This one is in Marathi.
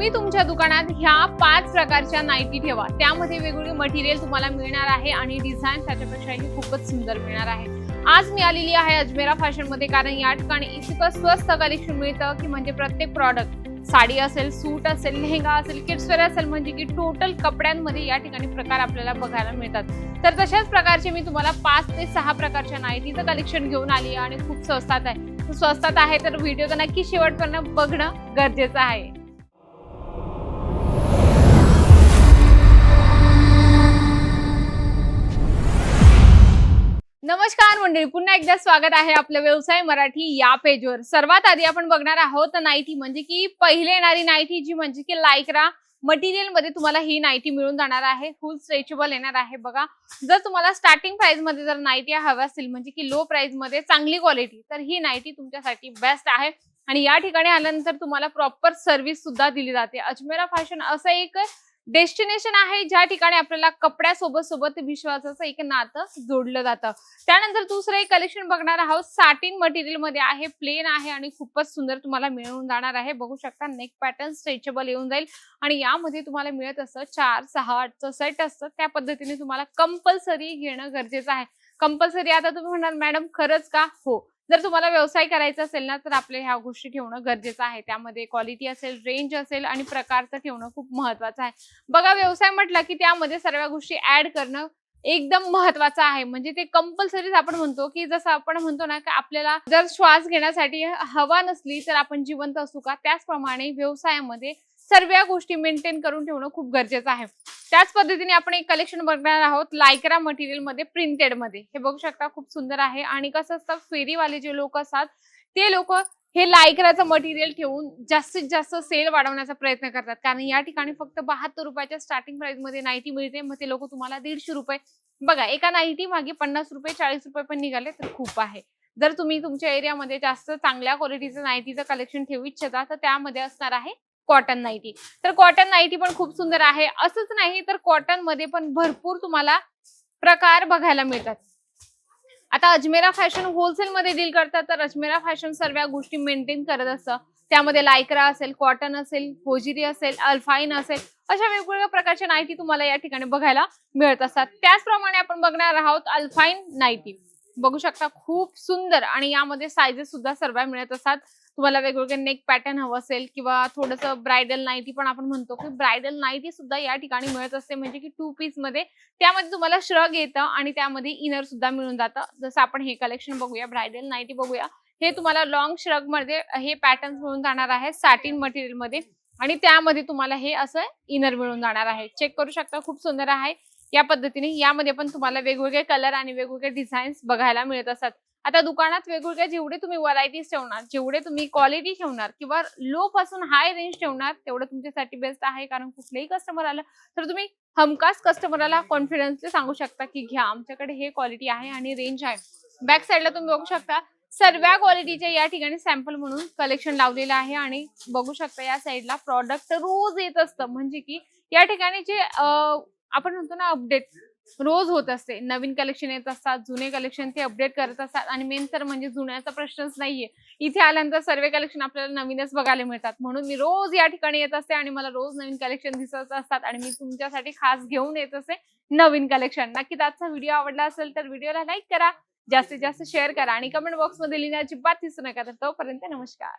तुम्ही तुमच्या दुकानात ह्या पाच प्रकारच्या नाईटी ठेवा. त्यामध्ये वेगवेगळे मटेरियल तुम्हाला मिळणार आहे आणि डिझाईन त्याच्यापेक्षाही खूपच सुंदर मिळणार आहे. आज मी आलेली आहे अजमेरा फॅशनमध्ये कारण या ठिकाणी इतकं स्वस्त कलेक्शन मिळतं की म्हणजे प्रत्येक प्रॉडक्ट साडी असेल सूट असेल लेहंगा असेल किड्सवेअर असेल म्हणजे की टोटल कपड्यांमध्ये या ठिकाणी प्रकार आपल्याला बघायला मिळतात. तर तशाच प्रकारचे मी तुम्हाला पाच ते सहा प्रकारच्या नाईटीचं कलेक्शन घेऊन आली आहे आणि खूप स्वस्तात आहे. स्वस्तात आहे तर व्हिडिओ नक्की शेवटपर्यंत बघणं गरजेचं आहे. नमस्कार मंडळी पुन्हा एकदा स्वागत आहे आपल्या व्यवसाय मराठी या पेजवर. सर्वात आधी आपण बघणार आहोत नाईटी म्हणजे की पहिले येणारी नाईटी जी म्हणजे की लायक्रा मटेरियलमध्ये तुम्हाला ही नाईटी मिळून जाणार आहे. फुल स्ट्रेचेबल येणार आहे बघा. जर तुम्हाला स्टार्टिंग प्राइसमध्ये जर नाईटी हव्या असतील म्हणजे की लो प्राइसमध्ये चांगली क्वालिटी तर ही नाईटी तुमच्यासाठी बेस्ट आहे. आणि या ठिकाणी आल्यानंतर तुम्हाला प्रॉपर सर्व्हिस सुद्धा दिली जाते. अजमेरा फॅशन असं एक डेस्टिनेशन आहे ज्या ठिकाणी आपल्याला कपड्यासोबत सोबत विश्वासाचं एक नातं जोडलं जातं. त्यानंतर दुसरं एक कलेक्शन बघणार आहोत. साटिन मटेरियलमध्ये आहे प्लेन आहे आणि खूपच सुंदर तुम्हाला मिळून जाणार आहे. बघू शकता नेक पॅटर्न स्ट्रेचेबल येऊन जाईल आणि यामध्ये तुम्हाला मिळत असतं चार सहा आठचं सेट असतं. त्या पद्धतीने तुम्हाला कंपल्सरी घेणं गरजेचं आहे. कंपल्सरी आता तुम्ही म्हणणार मॅडम खरंच का? हो. जर तुम्हाला व्यवसाय करायचा असेल ना तर आपल्या ह्या गोष्टी ठेवणं गरजेचं आहे. त्यामध्ये क्वालिटी असेल रेंज असेल आणि प्रकारचं ठेवणं खूप महत्वाचं आहे. बघा व्यवसाय म्हटलं की त्यामध्ये सर्व गोष्टी ऍड करणं एकदम महत्वाचं आहे. म्हणजे ते कंपल्सरीच आपण म्हणतो की जसं आपण म्हणतो ना की आपल्याला जर श्वास घेण्यासाठी हवा नसली तर आपण जिवंत असू का? त्याचप्रमाणे व्यवसायामध्ये सर्व गोष्टी मेंटेन करून ठेवणं खूप गरजेचं आहे. त्याच पद्धतीने आपण एक कलेक्शन बघणार आहोत लायक्रा मटेरियलमध्ये प्रिंटेडमध्ये. हे बघू शकता खूप सुंदर आहे. आणि कसं असतं फेरीवाले जे लोक असतात ते लोक हे लायक्राचं मटेरियल ठेवून जास्तीत जास्त सेल वाढवण्याचा प्रयत्न करतात. कारण या ठिकाणी फक्त बहात्तर रुपयाच्या स्टार्टिंग प्राइसमध्ये नाईटी मिळते. मग ते लोक तुम्हाला दीडशे रुपये बघा एका नाईटी मागे पन्नास रुपये चाळीस रुपये पण निघाले तर खूप आहे. जर तुम्ही तुमच्या एरियामध्ये जास्त चांगल्या क्वालिटीचं नाईटीचं कलेक्शन ठेवू इच्छिता तर त्यामध्ये असणार आहे कॉटन नाईटी तर कॉटन नाईटी पण खूप सुंदर आहे. असंच नाही तर कॉटनमध्ये पण भरपूर तुम्हाला प्रकार बघायला मिळतात. आता अजमेरा फॅशन होलसेल मध्ये डील करतात तर अजमेरा फॅशन सर्व गोष्टी मेंटेन करत असतं. त्यामध्ये लायक्रा असेल कॉटन असेल होजिरी असेल अल्फाईन असेल अशा वेगवेगळ्या प्रकारच्या नाईटी तुम्हाला या ठिकाणी बघायला मिळत असतात. त्याचप्रमाणे आपण बघणार आहोत अल्फाईन नाईटी बघू शकता खूप सुंदर. आणि यामध्ये सायझेस सुद्धा सर्व मिळत असतात. तुम्हाला वेगवेगळे नेक पॅटर्न हवं असेल किंवा थोडंसं ब्रायडल नाईटी पण आपण म्हणतो की ब्रायडल नाईटी सुद्धा या ठिकाणी मिळत असते. म्हणजे की टू पीसमध्ये त्यामध्ये तुम्हाला श्रग येतं आणि त्यामध्ये इनर सुद्धा मिळून जातं. जसं आपण हे कलेक्शन बघूया ब्रायडल नाईटी बघूया. हे तुम्हाला लॉंग श्रगमध्ये हे पॅटर्न मिळून जाणार आहे साटिन मटेरियलमध्ये. आणि त्यामध्ये तुम्हाला हे असं इनर मिळून जाणार आहे. चेक करू शकता खूप सुंदर आहे. या पद्धतीने यामध्ये पण तुम्हाला वेगवेगळे कलर आणि वेगवेगळे डिझाईन्स बघायला मिळत असतात. आता दुकानात वेगवेगळ्या जेवढे तुम्ही व्हरायटीज ठेवणार जेवढे तुम्ही क्वालिटी ठेवणार किंवा लो पासून हाय रेंज ठेवणार तेवढं तुमच्यासाठी बेस्ट आहे. कारण कुठलेही कस्टमर आलं तर तुम्ही हमखास कस्टमरला कॉन्फिडन्सली सांगू शकता की घ्या आमच्याकडे हे क्वालिटी आहे आणि रेंज आहे. बॅक साईडला तुम्ही बघू शकता सर्व क्वालिटीचे या ठिकाणी सॅम्पल म्हणून कलेक्शन लावलेलं आहे आणि बघू शकता या साईडला प्रॉडक्ट रोज येत असतं. म्हणजे की या ठिकाणी जे आपण म्हणतो ना अपडेट रोज होत असते. नवीन कलेक्शन येत असतात जुने कलेक्शन ते अपडेट करत असतात आणि मेन तर म्हणजे जुन्याचा प्रश्नच नाहीये. इथे आल्यानंतर सर्व कलेक्शन आपल्याला नवीनच बघायला मिळतात. म्हणून मी रोज या ठिकाणी येत असते आणि मला रोज नवीन कलेक्शन दिसत असतात आणि मी तुमच्यासाठी खास घेऊन येत असते नवीन कलेक्शन नक्कीच आजचा व्हिडिओ आवडला असेल तर व्हिडिओला लाईक करा. जास्तीत जास्त शेअर करा आणि कमेंट बॉक्समध्ये लिहिण्याची बात दिसू नका. तर तोपर्यंत नमस्कार.